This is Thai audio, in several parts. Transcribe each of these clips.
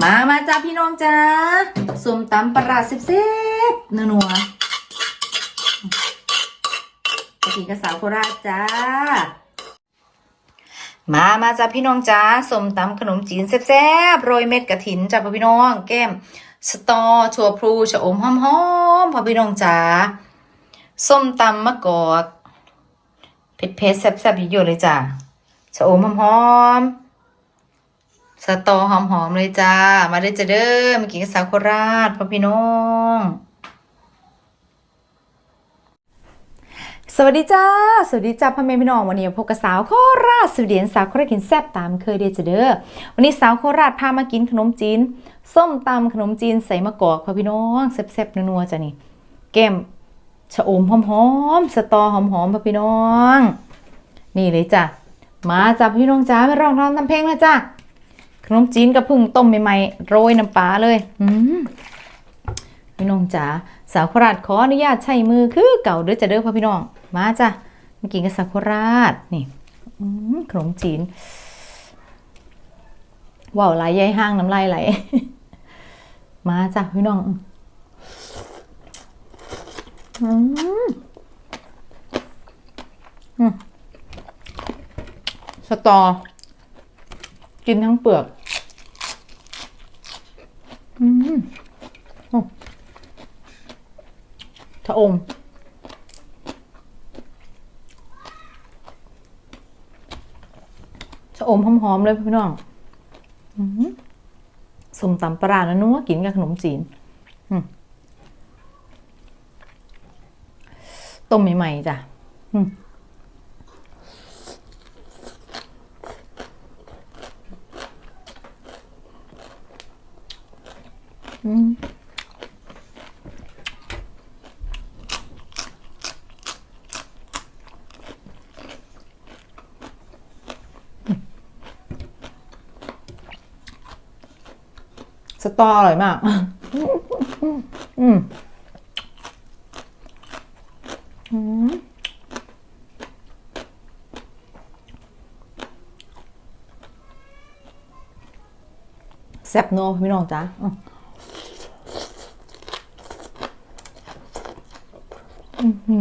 มามาจ้าพี่น้องจ้าสมตำปลาร้าเซ็บๆนัวๆกะทิกระสาวโคราชจ้า มามาจ้าพี่น้องจ้าสมตำขนมจีนแซ่บๆโรยเม็ดกระถินจ้าพี่น้อง แก้มสตอถั่วพลูชะอมหอมๆพ่อพี่น้องจ้าส้มตำมะกอกเผ็ดๆแซ่บๆเยอะเลยจ้าชะอมหอมๆ สตอหอมๆเลยจ้า มาได้จะเด้อมากินกับสาวโคราชพ่อพี่น้องสวัสดีจ้า สวัสดีจ้าพ่อแม่พี่น้องวันนี้พบกับสาวโคราชสุดเดียนสาวโคราชกินแซ่บตามเคยเด้อจะเด้อวันนี้สาวโคราชพามากินขนมจีน ส้มตำขนมจีนใส่มะกอกพ่อพี่น้องแซ่บๆนัวๆจ้ะนี่แก้มชะอมหอมๆสตอหอมๆพ่อพี่น้อง นี่เลยจ้ะมาจ้าพี่น้องจ้าไม่ร้องร้องทำเพลงแล้วจ้ะ ขนมจีนกับพึ่งต้มใหม่ๆโรยน้ำปลาเลยอืมพี่น้องจ๋าสาวโคราชขออนุญาตใช้มือคือเก่าเด้อจะเด้อพ่อพี่น้อง มาจ้ะมากินกับสาวโคราชนี่อืมขนมจีนว้าวไหลายใยห้างน้ำลายไหลมาจ้ะพี่น้องอืมอืมสตอ กินทั้งเปลือกอืมโอ้ชะอมชะอมหอมๆเลยพี่น้องอืมสมตำปลาร้านะนัวกินกับขนมจีนต้มใหม่ๆจ้ะอืม อืม สตออร่อยมาก อืมอืมแซ่บนัวพี่น้องจ้าอืม อืม แซ่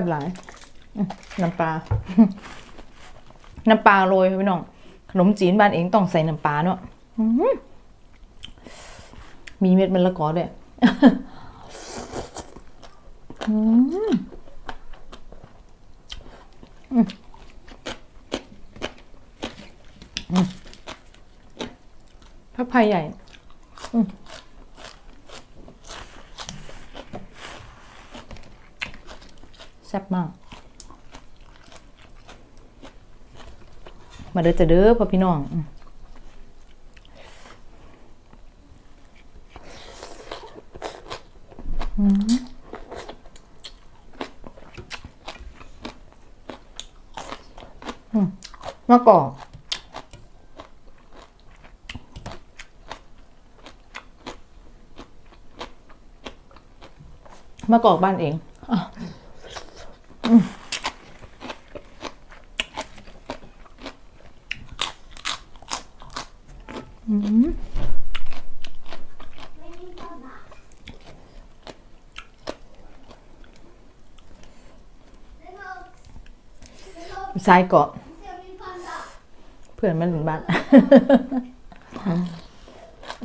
บหลาย น้ำปลา น้ำปลาโรยพี่น้อง ขนมจีนบ้านเองต้องใส่น้ำปลาเนาะมีเม็ดมะละกอด้วย อืม พระพายใหญ่แซ่บมาก มาเด้อจะเด้อพ่อพี่น้องอืมอืมอืมมะกอก มากอกบ้านเองอะอืมอืมซ้ายเกาะเพื่อนมันถึงบ้าน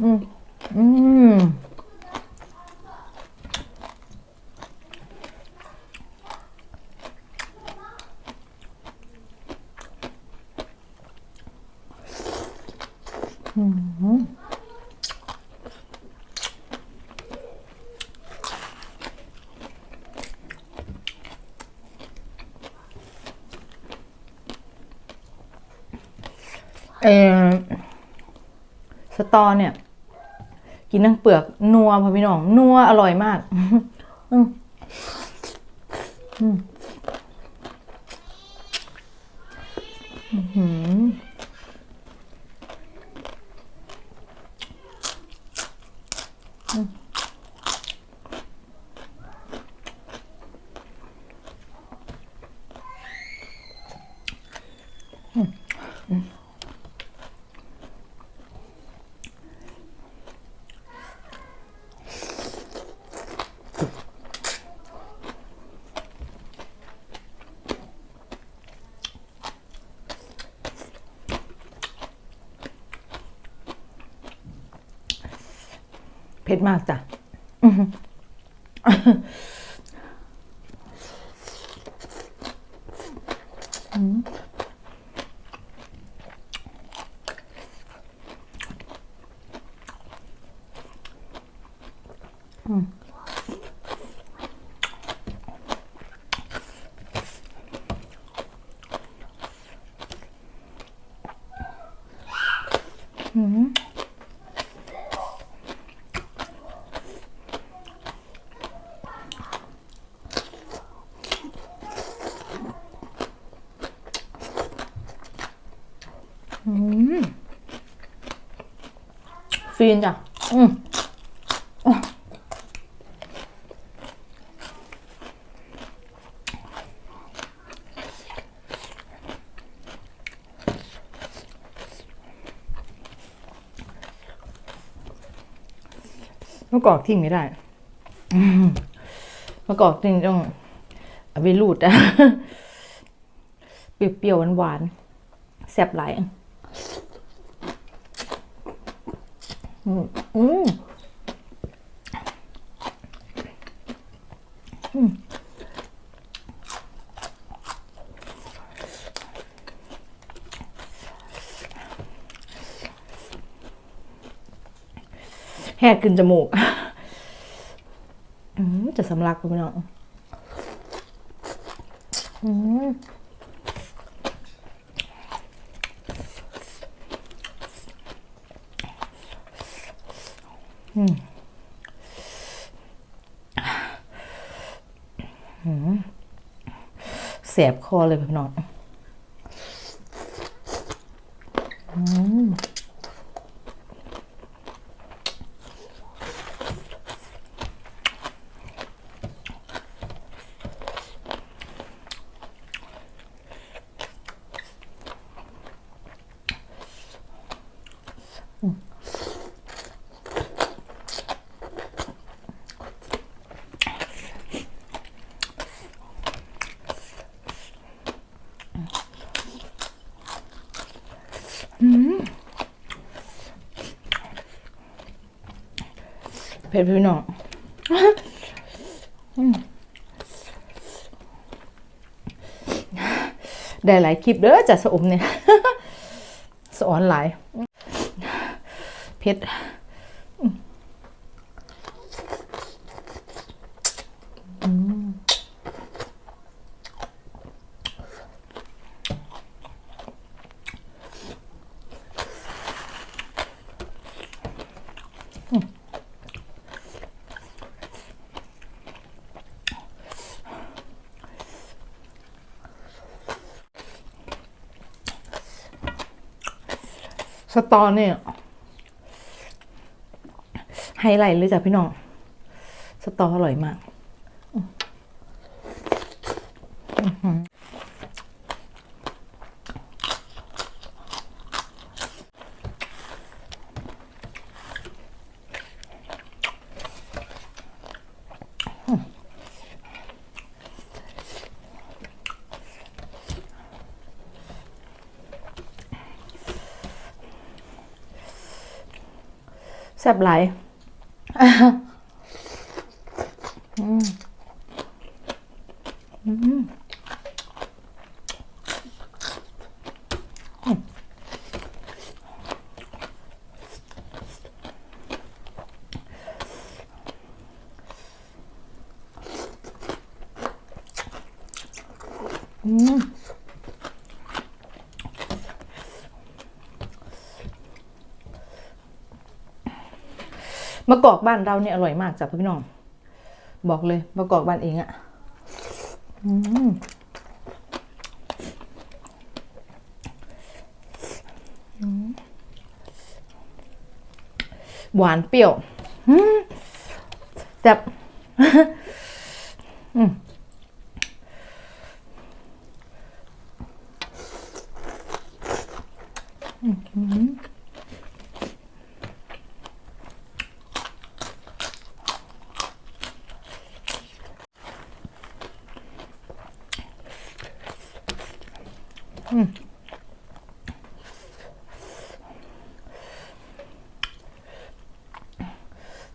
อืมอืม เออสตอเนี่ย กินทั้งเปลือกนัวพ่อพี่น้อง นัวอร่อยมาก อืมอืมอื้อ เผ็ดมากจ้ะ嗯。Mm. อืมฟีนจ้ะอืม มะกอกทิ้งไม่ได้มมะกอกทิ้งต้องเอาไปรูดอะเปรี้ยวๆหวานๆแซ่บหลายอืมอืมอืม แหกขึ้นจมูกจะสำลักคุณน้องอืมแสบคอเลยพี่น้องอืม เผ็ดพี่น้องได้หลายคลิปเด้อจากสอมเนี่ยสอนหลายเผ็ด สตอเนี่ยไฮไลท์เลยจ้ะพี่น้อง สตออร่อยมาก แซ่บหลายอืม มะกอกบ้านเราเนี่ยอร่อยมากจ้ะพี่น้อง บอกเลยมะกอกบ้านเองอะ่ะหวานเปรี้ยวแซ่บ ตั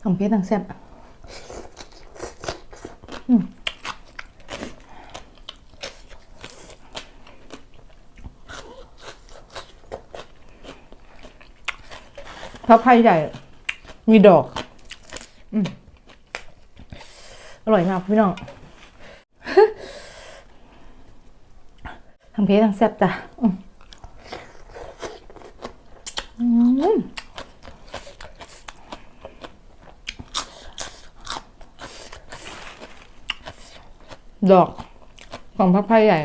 ้งเผ็ดตั้งแซ่บอืมถ้าไผ่ใหญ่ มีดอก อืมอร่อยมากพี่น้อง ทั้งเพทั้งแซ่บจ้ะดอกของพักไผ่ใหญ่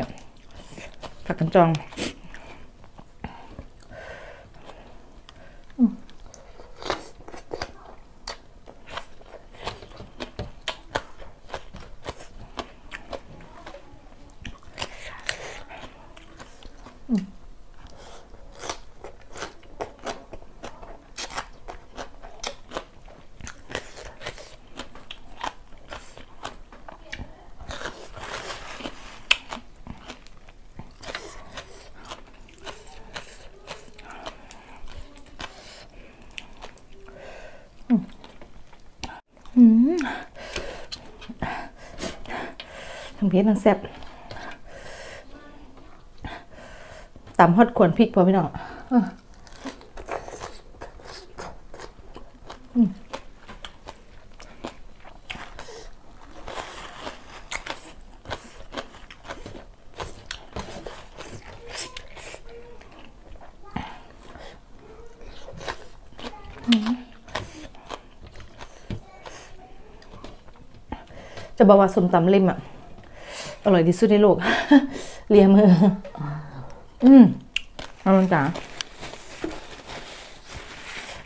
ผักกันจอง ทั้งเพชรทั้งแซ่บตำฮอดขวนพริกพอพี่น้องอะจะบอกว่าสมตำล่มอะ อร่อยที่สุดในโลก เลียมือ อืมอร่อยจ้า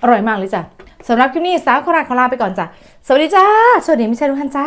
อร่อยมากเลยจ้ะสำหรับคลิปนี้สาวคราชขอลาไปก่อนจ้ะ สวัสดีจ้า สวัสดีม่ใช่ทุกท่านจ้า